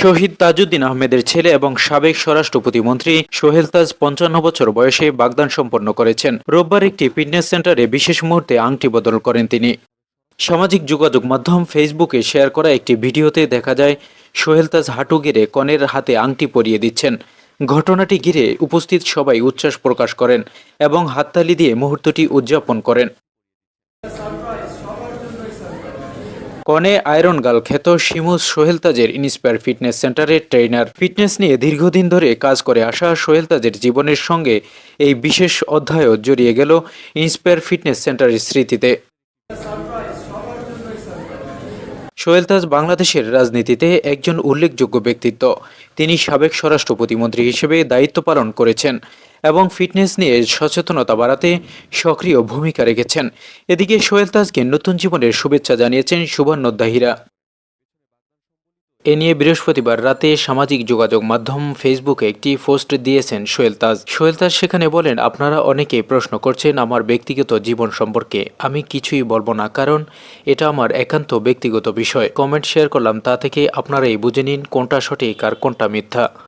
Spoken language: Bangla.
শহীদ তাজউদ্দিন আহমেদের ছেলে এবং সাবেক স্বরাষ্ট্র প্রতিমন্ত্রী সোহেল তাজ পঞ্চান্ন বছর বয়সে বাগদান সম্পন্ন করেছেন। রোববার একটি ফিটনেস সেন্টারে বিশেষ মুহূর্তে আংটি বদল করেন তিনি। সামাজিক যোগাযোগ মাধ্যম ফেসবুকে শেয়ার করা একটি ভিডিওতে দেখা যায়, সোহেল তাজ হাঁটু গেড়ে কনের হাতে আংটি পরিয়ে দিচ্ছেন। ঘটনাটি ঘিরে উপস্থিত সবাই উচ্ছ্বাস প্রকাশ করেন এবং হাততালি দিয়ে মুহূর্তটি উদযাপন করেন। কনে আয়রন গার্ল খ্যাত শিমুজ সোহেল তাজের ইন্সপায়ার ফিটনেস সেন্টারের ট্রেনার ফিটনেস নিয়ে দীর্ঘদিন ধরে কাজ করে আসা সোহেল তাজের জীবনের সঙ্গে এই বিশেষ অধ্যায়ও জড়িয়ে গেল ইন্সপায়ার ফিটনেস সেন্টারের স্মৃতিতে। সোহেল তাজ বাংলাদেশের রাজনীতিতে একজন উল্লেখযোগ্য ব্যক্তিত্ব। তিনি সাবেক স্বরাষ্ট্র প্রতিমন্ত্রী হিসেবে দায়িত্ব পালন করেছেন। এবং ফিটনেস নিয়ে সচেতনতা বাড়াতে সক্রিয় ভূমিকা রেখেছেন। এদিকে সোহেল তাজকে নতুন জীবনের শুভেচ্ছা জানিয়েছেন সুবর্ণ দাহিরা এ নিয়ে বৃহস্পতিবার রাতে সামাজিক যোগাযোগ মাধ্যম ফেসবুকে একটি পোস্ট দিয়েছেন সোহেল তাজ। সোহেল তাজ সেখানে বলেন, আপনারা অনেকেই প্রশ্ন করছেন আমার ব্যক্তিগত জীবন সম্পর্কে। আমি কিছুই বলব না, কারণ এটা আমার একান্ত ব্যক্তিগত বিষয়। কমেন্ট শেয়ার করলাম, তা থেকে আপনারাই বুঝে নিন কোনটা সঠিক আর কোনটা মিথ্যা।